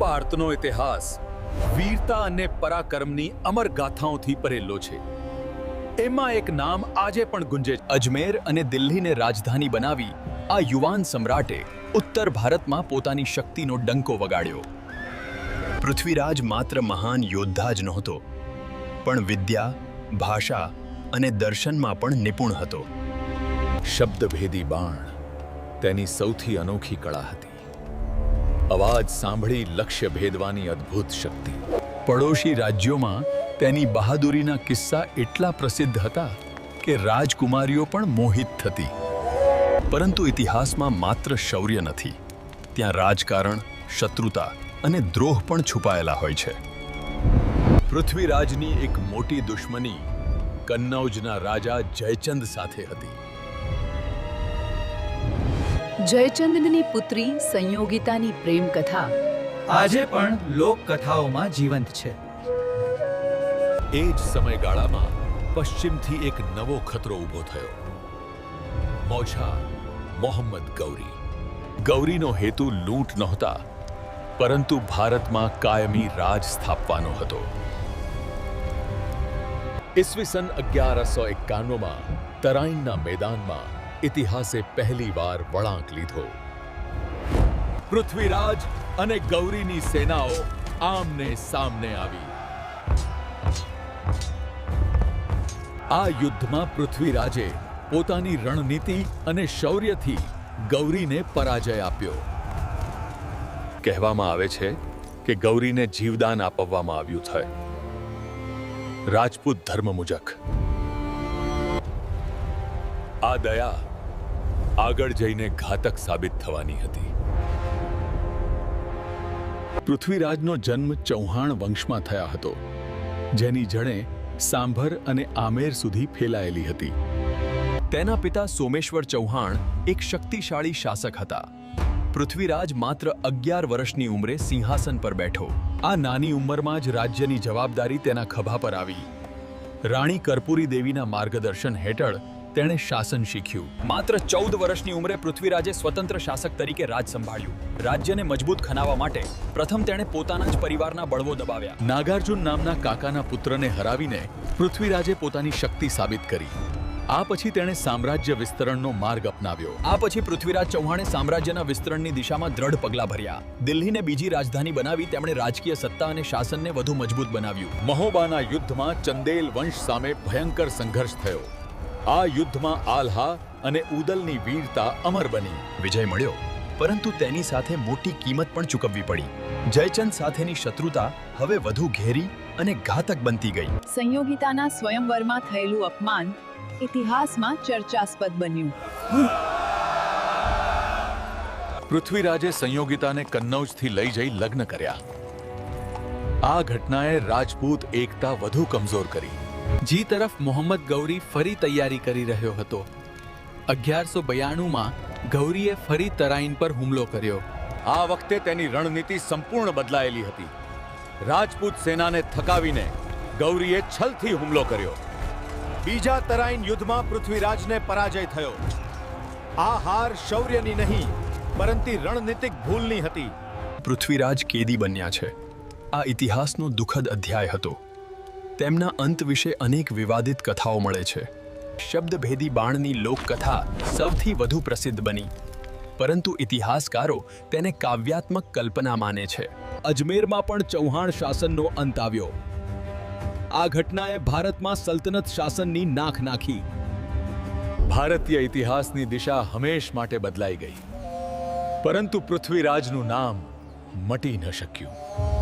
ભારતનો ઇતિહાસ વીરતા અને પરાક્રમની અમર ગાથાઓથી ભરેલો છે. એમાં એક નામ આજે પણ ગુંજે અજમેર અને દિલ્હીને રાજધાની બનાવી આ યુવાન સમ્રાટે ઉત્તર ભારતમાં પોતાની શક્તિનો ડંકો વગાડ્યો. પૃથ્વીરાજ માત્ર મહાન યોદ્ધા જ નહોતો, પણ વિદ્યા, ભાષા અને દર્શનમાં પણ નિપુણ હતો. શબ્દભેદી બાણ તેની સૌથી અનોખી કળા હતી. અવાજ સાંભળી લક્ષ્ય ભેદવાની અદ્ભુત શક્તિ. પડોશી રાજ્યોમાં તેની બહાદુરીના કિસ્સા એટલા પ્રસિદ્ધ હતા કે રાજકુમારીઓ પણ મોહિત થતી. પરંતુ ઇતિહાસમાં માત્ર શૌર્ય નથી. ત્યાં રાજકારણ, શત્રુતા અને દ્રોહ પણ છુપાયેલા હોય છે. પૃથ્વીરાજની એક મોટી દુશ્મની કન્નૌજના રાજા જયચંદ સાથે હતી. જયચંદની પુત્રી સંયોગિતાની પ્રેમ કથા. આજે પણ લોકકથાઓમાં જીવંત છે. એ જ સમયગાળામાં પશ્ચિમથી એક નવો ખતરો ઊભો થયો. મોછા મોહમ્મદ ગૌરી. ગૌરીનો હેતુ લૂંટ નહોતા પરંતુ ભારતમાં કાયમી રાજ સ્થાપવાનો હતો. ઈસવીસન અગિયારસો એકાણુંમાં તરાઈનના મેદાનમાં ઇતિહાસે પહેલીવાર વળાંક લીધો. પૃથ્વીરાજ અને ગૌરીની સેનાઓ આમને સામને આવી. આ યુદ્ધમાં પૃથ્વીરાજે પોતાની રણનીતિ અને શૌર્યથી ગૌરીને પરાજય આપ્યો. કહેવામાં આવે છે કે ગૌરીને જીવદાન આપવામાં આવ્યું છે રાજપૂત ધર્મ મુજબ. આ દયા આગળ જઈને ઘાતક સાબિત થવાની હતી. પૃથ્વીરાજનો જન્મ ચૌહાણ વંશમાં થયા હતો, જેની જણે સાંભર અને આમેર સુધી ફેલાયેલી હતી. તેના પિતા સોમેશ્વર ચૌહાણ એક શક્તિશાળી શાસક હતા. પૃથ્વીરાજ માત્ર અગિયાર વર્ષની ઉંમરે સિંહાસન પર બેઠો. આ નાની ઉંમરમાં જ રાજ્યની જવાબદારી તેના ખભા પર આવી. રાણી કર્પૂરી દેવીના માર્ગદર્શન હેઠળ તેણે શાસન શીખ્યું. માત્ર ચૌદ વર્ષની ઉંમરે પૃથ્વીરાજે સ્વતંત્ર શાસક તરીકે રાજ સંભાળ્યું. રાજ્યને મજબૂત ખનાવા માટે પ્રથમ તેણે પોતાના જ પરિવારના બળવો દબાવ્યા. નાગાર્જુન નામના કાકાના પુત્રને હરાવીને પૃથ્વીરાજે પોતાની શક્તિ સાબિત કરી. આ પછી તેણે સામ્રાજ્ય વિસ્તરણનો માર્ગ અપનાવ્યો. આ પછી પૃથ્વીરાજ ચૌહાણે સામ્રાજ્યના વિસ્તરણની દિશામાં દ્રઢ પગલાં ભર્યા. દિલ્હીને બીજી રાજધાની બનાવી તેમણે રાજકીય સત્તા અને શાસનને વધુ મજબૂત બનાવ્યું. મહોબાના યુદ્ધમાં ચંદેલ વંશ સામે ભયંકર સંઘર્ષ થયો. આ યુદ્ધમાં આલ્હા અને ઉદલની વીરતા અમર બની. વિજય મળ્યો પરંતુ તેની સાથે મોટી કિંમત પણ ચૂકવવી પડી. જયચંદ સાથેની શત્રુતા હવે વધુ ઘેરી અને ઘાતક બનતી ગઈ. સંયોગિતાના સ્વયંવરમાં થયેલું અપમાન ઇતિહાસમાં ચર્ચાસ્પદ બન્યું. પૃથ્વીરાજે સંયોગિતાને કન્નૌજથી લઈ જઈ લગ્ન કર્યા. આ ઘટનાએ રાજપૂત એકતા વધુ કમજોર કરી. જી તરફ મોહમ્મદ ગૌરી ફરી તૈયારી કરી રહ્યો હતો. અગિયારસો બયાણુંમાં ગૌરીએ ફરી તરાઈન પર હુમલો કર્યો. આ વખતે તેની રણનીતિ સંપૂર્ણ બદલાયેલી હતી. રાજપૂત સેનાને થકાવીને ગૌરીએ છલથી હુમલો કર્યો. બીજા તરાઈન યુદ્ધમાં પૃથ્વીરાજને પરાજય થયો. આ હાર શૌર્યની નહીં પરંતુ રણનીતિક ભૂલની હતી. પૃથ્વીરાજ કેદી બન્યા છે. આ ઇતિહાસનો દુઃખદ અધ્યાય હતો. તેમના અંત વિશે અનેક વિવાદિત કથાઓ મળે છે. શબ્દભેદી બાણની લોકકથા સૌથી વધુ પ્રસિદ્ધ બની. પરંતુ ઇતિહાસકારો તેને કાવ્યાત્મક કલ્પના માને છે. અજમેરમાં પણ ચૌહાણ શાસનનો અંત આવ્યો. આ ઘટનાએ ભારતમાં સલ્તનત શાસનની નાખ નાખી. ભારતીય ઇતિહાસની દિશા હંમેશ માટે બદલાઈ ગઈ. પરંતુ પૃથ્વીરાજનું નામ મટી ન શક્યું.